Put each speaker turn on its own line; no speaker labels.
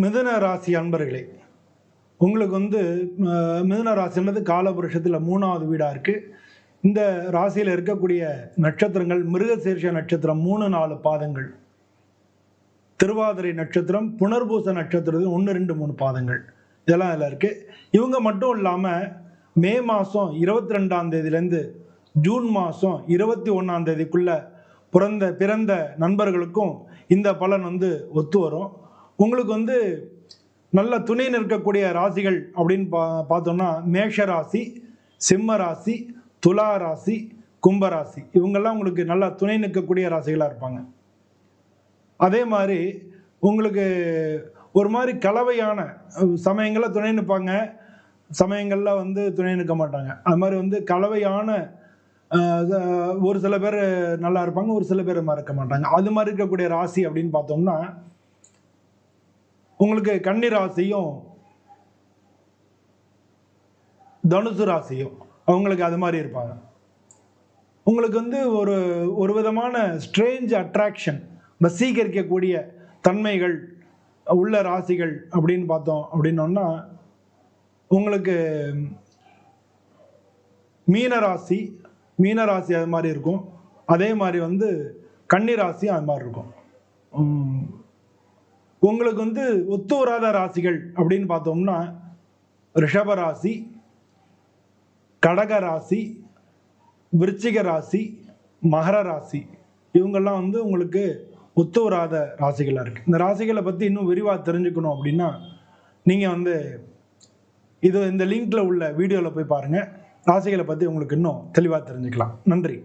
மிதுன ராசி அன்பர்களே உங்களுக்கு வந்து மிதன ராசி ராசின்றது காலபுருஷத்தில் மூணாவது வீடாக இருக்குது இந்த ராசியில் இருக்கக்கூடிய நட்சத்திரங்கள் மிருகசீர்ஷ நட்சத்திரம் மூணு நாலு பாதங்கள். திருவாதிரை நட்சத்திரம் புனர்பூச நட்சத்திரத்தில் ஒன்று ரெண்டு மூணு பாதங்கள். இதெல்லாம் அதில் இருக்குது இவங்க மட்டும் இல்லாமல் மே மாதம் இருபத்தி ரெண்டாம் தேதியிலேருந்து ஜூன் மாதம் இருபத்தி ஒன்றாம் தேதிக்குள்ளே பிறந்த பிறந்த நண்பர்களுக்கும் இந்த பலன் வந்து ஒத்து வரும். உங்களுக்கு வந்து நல்ல துணை நிற்கக்கூடிய ராசிகள் அப்படின்னு பா பார்த்தோம்னா மேஷ ராசி சிம்ம ராசி துலா ராசி கும்ப ராசி இவங்கெல்லாம் உங்களுக்கு நல்லா துணை நிற்கக்கூடிய ராசிகளாக இருப்பாங்க. அதே மாதிரி உங்களுக்கு ஒரு மாதிரி கலவையான சமயங்களில் துணை நிற்பாங்க. சமயங்களில் வந்து துணை நிற்க மாட்டாங்க. அது மாதிரி வந்து கலவையான ஒரு சில பேர் நல்லா இருப்பாங்க ஒரு சில பேர் மறக்க மாட்டாங்க. அது மாதிரி இருக்கக்கூடிய ராசி அப்படின்னு பார்த்தோம்னா உங்களுக்கு கன்னி ராசியும் தனுசு ராசியும். அவங்களுக்கு அது மாதிரி இருப்பாங்க. உங்களுக்கு வந்து ஒரு ஒரு விதமான ஸ்ட்ரேஞ்ச் அட்ராக்ஷன் வசீகரிக்கக்கூடிய தன்மைகள் உள்ள ராசிகள் அப்படின்னு பார்த்தோம் அப்படின்னோன்னா உங்களுக்கு மீன ராசி மீன ராசி அது மாதிரி இருக்கும். அதே மாதிரி வந்து கன்னி ராசி அது மாதிரி இருக்கும். உங்களுக்கு வந்து ஒத்து வராத ராசிகள் அப்படின்னு பார்த்தோம்னா ரிஷப ராசி கடக ராசி விருச்சிக ராசி மகர ராசி. இவங்கெல்லாம் வந்து உங்களுக்கு ஒத்து வராத ராசிகளாக இருக்குது இந்த ராசிகளை பற்றி இன்னும் விரிவாக தெரிஞ்சுக்கணும் அப்படின்னா நீங்கள் வந்து இது இந்த லிங்க்ல உள்ள வீடியோவில் போய் பாருங்கள் ராசிகளை பற்றி உங்களுக்கு இன்னும் தெளிவாக தெரிஞ்சுக்கலாம். நன்றி.